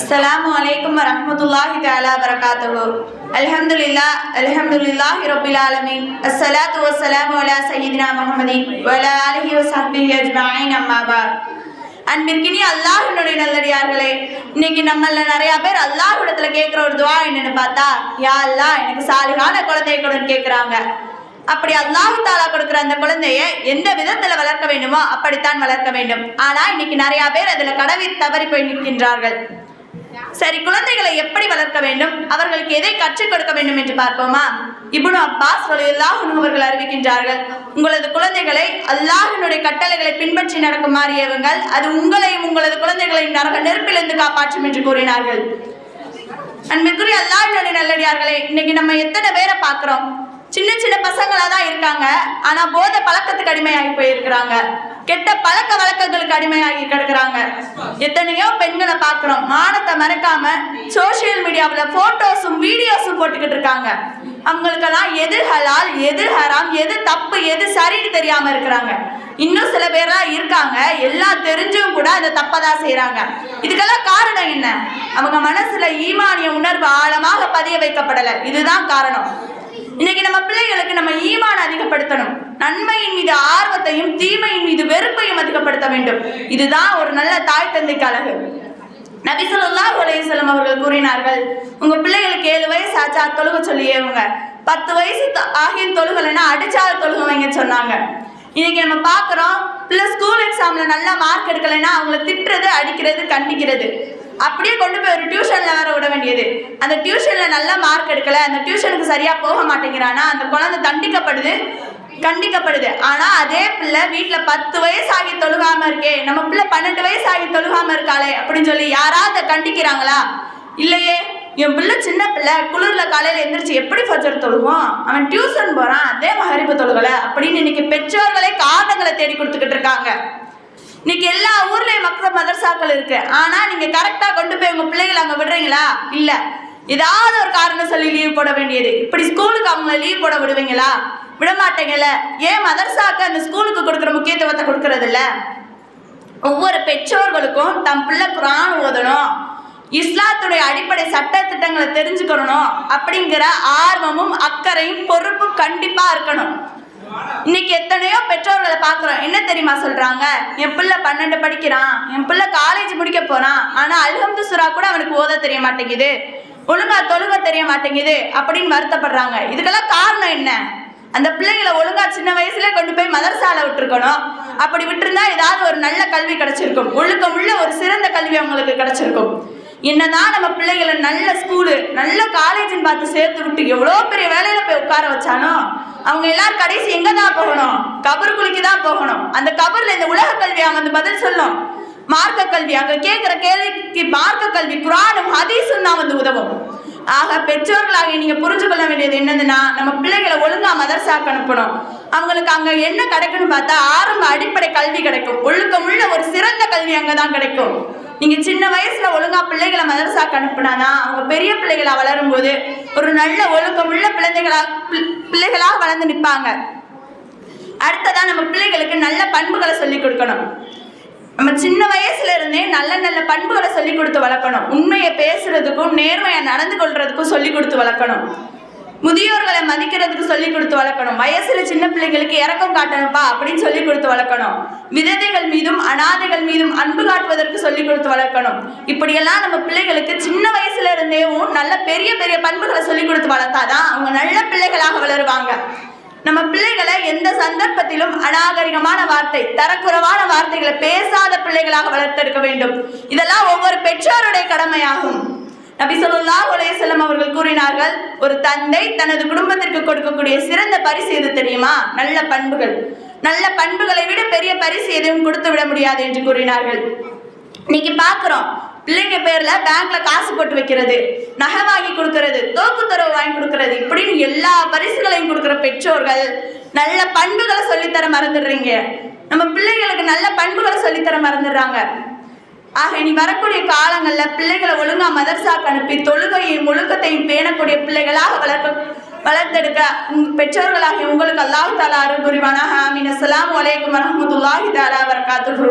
السلام عليكم ورحمة الله تعالى وبركاته الحمد لله الحمد لله رب العالمين الصلاة والسلام على سيدنا محمد وعلى آله وصحبه أجمعين أما بعد அன்பிற்கினி அல்லாஹினுடைய நல்லடியார்களே இன்னைக்கு நம்மள நிறைய பேர் அல்லாஹ்விடத்துல கேட்குற ஒரு துவா என்னன்னு பார்த்தா யா அல்லாஹ் எனக்கு சாலிகான குழந்தைய கொடுன்னு கேட்குறாங்க அப்படி அல்லாஹ் தாலா கொடுக்குற அந்த குழந்தைய எந்த விதத்துல வளர்க்க வேண்டுமோ அப்படித்தான் வளர்க்க வேண்டும் ஆனா இன்னைக்கு நிறைய பேர் அதுல கடவை தவறி போய் நிற்கின்றார்கள் சரி குழந்தைகளை எப்படி வளர்க்க வேண்டும்? அவர்களுக்கு எதை கற்றுக் கொடுக்க வேண்டும் என்று பார்ப்போமா? இப்னு அப்பாஸ் ரலியல்லாஹு அவர்கள் அறிவிக்கின்றார்கள் உங்களது குழந்தைகளை அல்லாஹினுடைய கட்டளைகளை பின்பற்றி நடக்குமாறு ஏவுங்கள். அது உங்களையும் உங்களது குழந்தைகளையும் நரக நெருப்பிலிருந்து காப்பாற்றும் என்று கூறினார்கள். அன்பிற்குரிய அல்லாஹினுடைய நல்லடியார்களே இன்னைக்கு நம்ம எத்தனை பேரை பார்க்குறோம்? சின்ன சின்ன பசங்களா தான் இருக்காங்க. ஆனா போதை பழக்கத்துக்கு அடிமையாகி போயிருக்கிறாங்க. கெட்ட பழக்க வழக்கங்களுக்கு அடிமையாகி கிடக்குறாங்க. எத்தனையோ பெண்களை பார்க்குறோம். மானத்தை மறக்காம சோஷியல் மீடியாவில் ஃபோட்டோஸும் வீடியோஸும் போட்டுக்கிட்டு இருக்காங்க. அவங்களுக்கெல்லாம் எது ஹலால் எது ஹராம் எது தப்பு எது சரின்னு தெரியாம இருக்கிறாங்க. இன்னும் சில பேர்லாம் இருக்காங்க. எல்லாம் தெரிஞ்சும் கூட அதை தப்பாக தான் செய்கிறாங்க இதுக்கெல்லாம் காரணம் என்ன? அவங்க மனசுல ஈமானிய உணர்வு ஆழமாக பதிய வைக்கப்படலை. இதுதான் காரணம். இன்னைக்கு நம்ம பிள்ளைகளுக்கு நம்ம ஈமான் அதிகப்படுத்தணும். நன்மையின் மீது ஆர்வத்தையும் தீமையின் மீது வெறுப்பையும் அதிகப்படுத்த வேண்டும். இதுதான் ஒரு நல்ல தாய் தந்தைக்கு அழகு. நபிசல்லா ஸல்லல்லாஹு அவர்கள் கூறினார்கள் உங்க பிள்ளைகளுக்கு ஏழு வயசு ஆச்சா? தொழுக சொல்லி ஏவுங்க. பத்து வயசு ஆகிய தொழுகலைன்னா அடிச்சா தொழுக வைங்க சொன்னாங்க. இன்னைக்கு நம்ம பார்க்குறோம் பிள்ளை ஸ்கூல் எக்ஸாம்ல நல்லா மார்க் எடுக்கலைன்னா அவங்கள திட்டுறது அடிக்கிறது கண்டிக்கிறது. அப்படியே கொண்டு போய் ஒரு டியூஷனில் வேற விட வேண்டியது. அந்த டியூஷனில் நல்ல மார்க் எடுக்கல அந்த டியூஷனுக்கு சரியாக போக மாட்டேங்கிறானா அந்த குழந்தை தண்டிக்கப்படுது கண்டிக்கப்படுது. ஆனால் அதே பிள்ளை வீட்டில் பத்து வயசு ஆகி தொழுகாமல் இருக்கே நம்ம பிள்ளை பன்னெண்டு வயசு ஆகி தொழுகாமல் இருக்காளே அப்படின்னு சொல்லி யாராவது கண்டிக்கிறாங்களா? இல்லையே. என் பிள்ளை சின்ன பிள்ளை குளிரில் காலையில் எந்திரிச்சு எப்படி ஃபஜர் தொழுவோம் அவன் டியூஷன் போகிறான் அதே மகரிப்பு தொழுகலை அப்படின்னு இன்னைக்கு பெற்றோர்களே காரணங்களை தேடி கொடுத்துக்கிட்டு இருக்காங்க. இன்னைக்கு எல்லா ஊர்லயும் மக்கள் மதரசாக்கள் இருக்கு. ஆனா நீங்க கரெக்டா கொண்டு போய் உங்க பிள்ளைகளை அங்க விடுறீங்களா? இல்ல. ஏதாவது ஒரு காரணம் சொல்லி லீவ் போட வேண்டியது. இப்படி ஸ்கூலுக்கு அவங்கள லீவ் போட விடுவீங்களா? விட மாட்டீங்கல்ல ஏன் மதர்சாக்கு அந்த ஸ்கூலுக்கு கொடுக்குற முக்கியத்துவத்தை கொடுக்கறது இல்ல? ஒவ்வொரு பெற்றோர்களுக்கும் தம் பிள்ளை குரான் ஓதணும். இஸ்லாத்துடைய அடிப்படை சட்ட திட்டங்களை தெரிஞ்சுக்கணும். அப்படிங்கிற ஆர்வமும் அக்கறையும் பொறுப்பும் கண்டிப்பா இருக்கணும். இன்னைக்கு எத்தனையோ பெற்றோர்களை பார்க்குறோம். என்ன தெரியுமா சொல்றாங்க? என் பிள்ளை பன்னெண்டு படிக்கிறான். என் பிள்ளை காலேஜ் முடிக்க போறான். ஆனா அல்ஹம்து சுரா கூட அவனுக்கு ஓத தெரிய மாட்டேங்குது. ஒழுங்கா தொழுக தெரிய மாட்டேங்குது அப்படின்னு வருத்தப்படுறாங்க. இதுக்கெல்லாம் காரணம் என்ன? அந்த பிள்ளைகளை ஒழுங்கா சின்ன வயசுல கொண்டு போய் மதரசால விட்டுருக்கணும். அப்படி விட்டுருந்தா ஏதாவது ஒரு நல்ல கல்வி கிடைச்சிருக்கும். ஒழுக்கமுள்ள ஒரு சிறந்த கல்வி அவங்களுக்கு கிடைச்சிருக்கும். என்னதான் நம்ம பிள்ளைகளை நல்ல ஸ்கூலு நல்ல காலேஜ்னு பார்த்து சேர்த்து விட்டு எவ்வளோ பெரிய வேலையில போய் உட்கார வச்சானோ அவங்க எல்லாரும் கடைசி எங்கே தான் போகணும்? கபருக்குழிக்கு தான் போகணும். அந்த கபர்ல இந்த உலக கல்வி அவங்க வந்து பதில் சொல்லும் மார்க்க கல்வி அங்க கேட்கிற கேள்விக்கு மார்க்க கல்வி குரானும் ஹதீஸும் தான் வந்து உதவும். ஆக பெற்றோர்களாக நீங்க புரிஞ்சு கொள்ள வேண்டியது என்னதுன்னா நம்ம பிள்ளைகளை ஒழுங்கா மதர்சாக்கு அனுப்பணும். அவங்களுக்கு அங்க என்ன கிடைக்கும்னு பார்த்தா ஆரம்ப அடிப்படை கல்வி கிடைக்கும். ஒழுக்கமுள்ள ஒரு சிறந்த கல்வி அங்கதான் கிடைக்கும். நீங்க சின்ன வயசுல ஒழுங்கா பிள்ளைகளை மதரசாக்கு அனுப்புனானா அவங்க பெரிய பிள்ளைகளா வளரும்போது ஒரு நல்ல ஒழுக்கமுள்ள பிள்ளைகளா பிள்ளைகளாக வளர்ந்து நிற்பாங்க. அடுத்ததாக நம்ம பிள்ளைகளுக்கு நல்ல பண்புகளை சொல்லி கொடுக்கணும். நம்ம சின்ன வயசுல இருந்தே நல்ல நல்ல பண்புகளை சொல்லி கொடுத்து வளர்க்கணும். உண்மையை பேசுறதுக்கும் நேர்மையை நடந்து கொள்றதுக்கும் சொல்லி கொடுத்து வளர்க்கணும். முதியோர்களை மதிக்கிறதுக்கு சொல்லி கொடுத்து வளர்க்கணும். வயசுல சின்ன பிள்ளைங்களுக்கு இறக்கம் காட்டணும்ப்பா அப்படின்னு சொல்லி கொடுத்து வளர்க்கணும். விதவைகள் மீதும் அனாதைகள் மீதும் அன்பு காட்டுவதற்கு சொல்லி கொடுத்து வளர்க்கணும். இப்படியெல்லாம் நம்ம பிள்ளைகளுக்கு சின்ன வயசுல நல்ல பெரிய பெரிய பண்புகளை சொல்லி கொடுத்து வளர்த்தாதான் அவங்க நல்ல பிள்ளைகளாக வளருவாங்க. நம்ம பிள்ளைகளை எந்த சந்தர்ப்பத்திலும் அநாகரிகமான வார்த்தை தரக்குறைவான வார்த்தைகளை பேசாத பிள்ளைகளாக வளர்த்தெடுக்க வேண்டும். இதெல்லாம் ஒவ்வொரு பெற்றோருடைய கடமையாகும். நபி சொல்லுல்லா உலகம் அவர்கள் கூறினார்கள் ஒரு தந்தை தனது குடும்பத்திற்கு கொடுக்கக்கூடிய சிறந்த பரிசு எது தெரியுமா? நல்ல பண்புகள். நல்ல பண்புகளை விட பெரிய பரிசு எதுவும் கொடுத்து விட முடியாது என்று கூறினார்கள். இன்னைக்கு பார்க்குறோம் பிள்ளைங்க பேர்ல பேங்க்ல காசு போட்டு வைக்கிறது நகை வாங்கி கொடுக்கறது தோப்பு தரவு வாங்கி கொடுக்கறது இப்படின்னு எல்லா பரிசுகளையும் கொடுக்குற பெற்றோர்கள் நல்ல பண்புகளை சொல்லித்தர மறந்துடுறீங்க. நம்ம பிள்ளைகளுக்கு நல்ல பண்புகளை சொல்லித்தர மறந்துடுறாங்க. ஆக இனி வரக்கூடிய காலங்கள்ல பிள்ளைகளை ஒழுங்கா மதர்சாக்கு அனுப்பி தொழுகையும் ஒழுக்கத்தையும் பேணக்கூடிய பிள்ளைகளாக வளர்க்க வளர்த்தெடுக்க உங்க பெற்றோர்களாகிய உங்களுக்கு அல்லாஹு தாலா அருள் புரிவானாக. அமீன் அஸ்லாம் அலைக்கும் வரமத்துல்லாஹி தாலா வபரகாத்துஹு.